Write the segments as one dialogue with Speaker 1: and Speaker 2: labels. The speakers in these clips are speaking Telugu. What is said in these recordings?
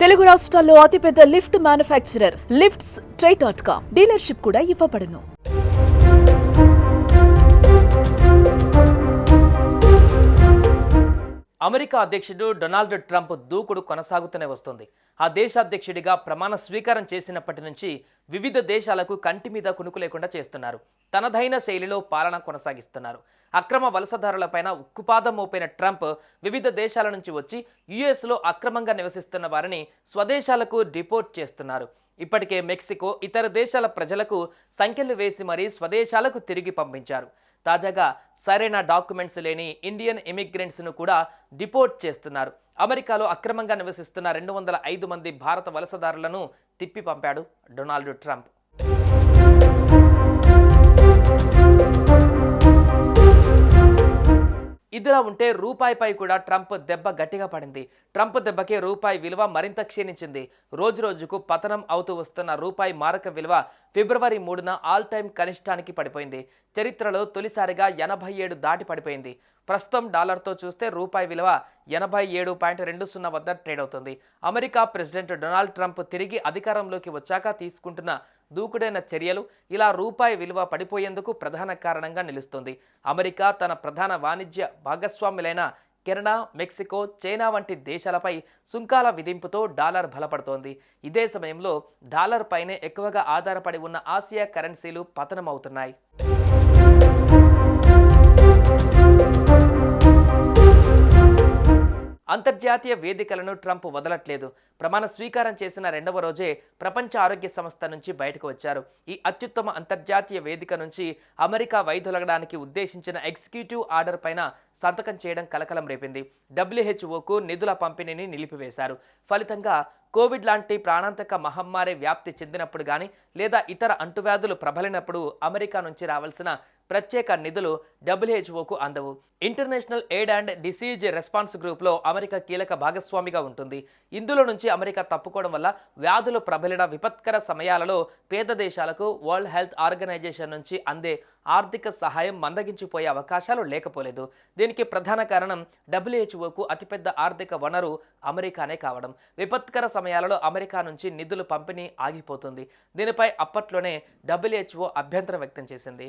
Speaker 1: తెలుగు రాష్ట్రాల్లో అతిపెద్ద lift manufacturer lifts try dot com dealership కూడా ఇవ్వబడును.
Speaker 2: అమెరికా అధ్యక్షుడు డొనాల్డ్ ట్రంప్ దూకుడు కొనసాగుతూనే వస్తుంది. ఆ దేశ అధ్యక్షుడిగా ప్రమాణ స్వీకారం చేసినప్పటి నుంచి వివిధ దేశాలకు కంటి మీద కునుకు లేకుండా చేస్తున్నారు. తనదైన శైలిలో పాలన కొనసాగిస్తున్నారు. అక్రమ వలసదారులపైన ఉక్కుపాదం మోపిన ట్రంప్ వివిధ దేశాల నుంచి వచ్చి యుఎస్లో అక్రమంగా నివసిస్తున్న వారిని స్వదేశాలకు డిపోర్ట్ చేస్తున్నారు. ఇప్పటికే మెక్సికో ఇతర దేశాల ప్రజలకు సంఖ్యలు వేసి మరీ స్వదేశాలకు తిరిగి పంపించారు. తాజాగా సరైన డాక్యుమెంట్స్ లేని ఇండియన్ ఇమిగ్రెంట్స్ను కూడా డిపోర్ట్ చేస్తున్నారు. అమెరికాలో అక్రమంగా నివసిస్తున్న రెండు వందల ఐదు మంది భారత వలసదారులను తిప్పి పంపాడు డొనాల్డ్ ట్రంప్. ఇదిలా ఉంటే రూపాయిపై కూడా ట్రంప్ దెబ్బ గట్టిగా పడింది. ట్రంప్ దెబ్బకి రూపాయి విలువ మరింత క్షీణించింది. రోజు రోజుకు పతనం అవుతూ వస్తున్న రూపాయి మారక విలువ ఫిబ్రవరి మూడున ఆల్ టైమ్ కనిష్టానికి పడిపోయింది. చరిత్రలో తొలిసారిగా ఎనభై ఏడు దాటి పడిపోయింది. ప్రస్తుతం డాలర్తో చూస్తే రూపాయి విలువ ఎనభై ఏడు పాయింట్ రెండు సున్నా వద్ద ట్రేడ్ అవుతుంది. అమెరికా ప్రెసిడెంట్ డొనాల్డ్ ట్రంప్ తిరిగి అధికారంలోకి వచ్చాక తీసుకుంటున్న దూకుడైన చర్యలు ఇలా రూపాయి విలువ పడిపోయేందుకు ప్రధాన కారణంగా నిలుస్తుంది. అమెరికా తన ప్రధాన వాణిజ్య భాగస్వాములైన కెనడా మెక్సికో చైనా వంటి దేశాలపై సుంకాల విధింపుతో డాలర్ బలపడుతోంది. ఇదే సమయంలో డాలర్ పైనే ఎక్కువగా ఆధారపడి ఉన్న ఆసియా కరెన్సీలు పతనమవుతున్నాయి. అంతర్జాతీయ వేదికలను ట్రంప్ వదలట్లేదు. ప్రమాణ స్వీకారం చేసిన రెండవ రోజే ప్రపంచ ఆరోగ్య సంస్థ నుంచి బయటకు వచ్చారు. ఈ అత్యుత్తమ అంతర్జాతీయ వేదిక నుంచి అమెరికా వైదొలగడానికి ఉద్దేశించిన ఎగ్జిక్యూటివ్ ఆర్డర్ పైన సంతకం చేయడం కలకలం రేపింది. డబ్ల్యూహెచ్ఓకు నిధుల పంపిణీని నిలిపివేశారు. ఫలితంగా కోవిడ్ లాంటి ప్రాణాంతక మహమ్మారి వ్యాప్తి చెందినప్పుడు కానీ లేదా ఇతర అంటువ్యాధులు ప్రబలినప్పుడు అమెరికా నుంచి రావాల్సిన ప్రత్యేక నిధులు డబ్ల్యూహెచ్ఓకు అందవు. International aid and disease response గ్రూప్లో అమెరికా కీలక భాగస్వామిగా ఉంటుంది. ఇందులో నుంచి అమెరికా తప్పుకోవడం వల్ల వ్యాధులు ప్రబలిన విపత్కర సమయాలలో పేద దేశాలకు వరల్డ్ హెల్త్ ఆర్గనైజేషన్ నుంచి అందే ఆర్థిక సహాయం మందగించిపోయే అవకాశాలు లేకపోలేదు. దీనికి ప్రధాన కారణం డబ్ల్యూహెచ్ఓకు అతిపెద్ద ఆర్థిక వనరు అమెరికానే కావడం. విపత్కర సమయాలలో అమెరికా నుంచి నిధులు పంపిణీ ఆగిపోతుంది. దీనిపై అప్పట్లోనే డబ్ల్యూహెచ్ఓ అభ్యంతరం వ్యక్తం చేసింది.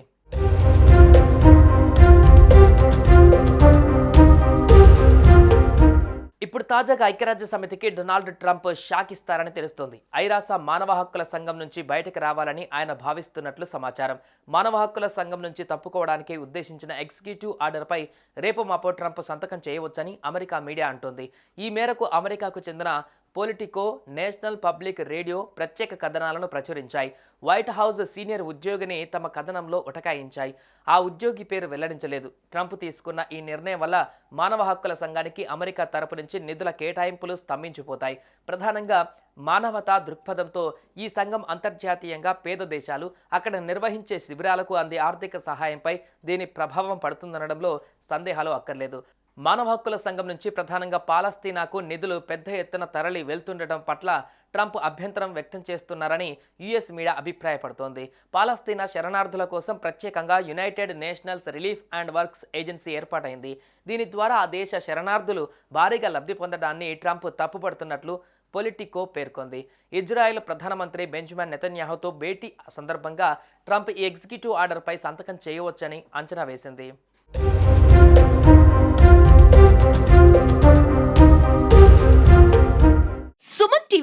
Speaker 2: ఇప్పుడు తాజాగా ఐక్యరాజ్య సమితికి డొనాల్డ్ ట్రంప్ షాక్ ఇస్తారని తెలుస్తోంది. ఐరాస మానవ హక్కుల సంఘం నుంచి బయటకు రావాలని ఆయన భావిస్తున్నట్లు సమాచారం. మానవ హక్కుల సంఘం నుంచి తప్పుకోవడానికి ఉద్దేశించిన ఎగ్జిక్యూటివ్ ఆర్డర్పై రేపు మాపో ట్రంప్ సంతకం చేయవచ్చని అమెరికా మీడియా అంటోంది. ఈ మేరకు అమెరికాకు చెందిన పొలిటికో నేషనల్ పబ్లిక్ రేడియో ప్రత్యేక కథనాలను ప్రచురించాయి. వైట్ హౌస్ సీనియర్ ఉద్యోగిని తమ కథనంలో ఉటకాయించాయి. ఆ ఉద్యోగి పేరు వెల్లడించలేదు. ట్రంప్ తీసుకున్న ఈ నిర్ణయం వల్ల మానవ హక్కుల సంఘానికి అమెరికా తరపు నుంచి నిధుల కేటాయింపులు స్తంభించిపోతాయి. ప్రధానంగా మానవతా దృక్పథంతో ఈ సంఘం అంతర్జాతీయంగా పేద దేశాలు అక్కడ నిర్వహించే శిబిరాలకు అందే ఆర్థిక సహాయంపై దీని ప్రభావం పడుతుందనడంలో సందేహాలు అక్కర్లేదు. మానవ హక్కుల సంఘం నుంచి ప్రధానంగా పాలస్తీనాకు నిధులు పెద్ద ఎత్తున తరలి వెళ్తుండటం పట్ల ట్రంప్ అభ్యంతరం వ్యక్తం చేస్తున్నారని యుఎస్ మీడియా అభిప్రాయపడుతోంది. పాలస్తీనా శరణార్థుల కోసం ప్రత్యేకంగా United Nationals Relief and Works Agency ఏర్పాటైంది. దీని ద్వారా ఆ దేశ శరణార్థులు భారీగా లబ్ధి పొందడాన్ని ట్రంప్ తప్పుపడుతున్నట్లు పొలిటికో పేర్కొంది. ఇజ్రాయెల్ ప్రధానమంత్రి బెంజమిన్ నెతన్యాహుతో భేటీ సందర్భంగా ట్రంప్ ఈ ఎగ్జిక్యూటివ్ ఆర్డర్పై సంతకం చేయవచ్చని అంచనా వేసింది.